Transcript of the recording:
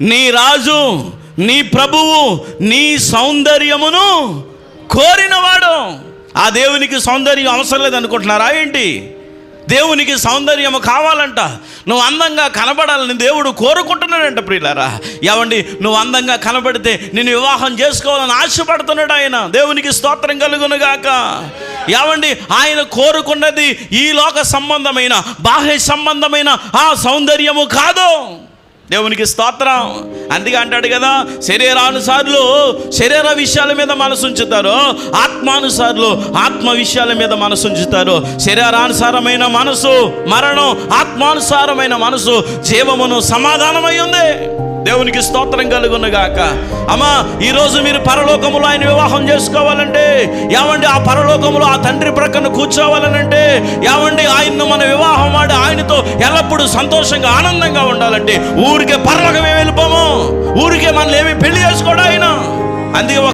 నీ రాజు నీ ప్రభువు నీ సౌందర్యమును కోరినవాడు. ఆ దేవునికి సౌందర్యం అవసరం లేదనుకుంటున్నారా ఏంటి? దేవునికి సౌందర్యము కావాలంట. నువ్వు అందంగా కనబడాలని దేవుడు కోరుకుంటున్నాడంట ప్రియులారా. ఏమండి? నువ్వు అందంగా కనబడితే నేను వివాహం చేసుకోవాలని ఆశపడుతున్నాడు ఆయన. దేవునికి స్తోత్రం కలుగునుగాక. ఏమండి? ఆయన కోరుకున్నది ఈ లోక సంబంధమైన బాహ్య సంబంధమైన ఆ సౌందర్యము కాదు. దేవునికి స్తోత్రం. అందుకే అంటాడు కదా శరీరానుసారులు శరీర విషయాల మీద మనసు ఉంచుతారు. ఆత్మానుసారులు ఆత్మ విషయాల మీద మనసు ఉంచుతారు. శరీరానుసారమైన మనసు మరణం ఆత్మానుసారమైన మనసు జీవమును సమాధానమై ఉంది. దేవునికి స్తోత్రం కలుగునుగాక అమ్మా ఈరోజు మీరు పరలోకములో ఆయన వివాహం చేసుకోవాలంటే ఏమండి ఆ పరలోకములో ఆ తండ్రి ప్రక్కన కూర్చోవాలనంటే ఏమండి ఆయన్ను మన వివాహం సంతోషంగా ఆనందంగా ఉండాలంటే ఊరికే పర్లోకమే వెళ్ళిపోము. ఊరికే మనల్ని ఏమి పెళ్ళి చేసుకోడు ఆయన. అందుకే ఒక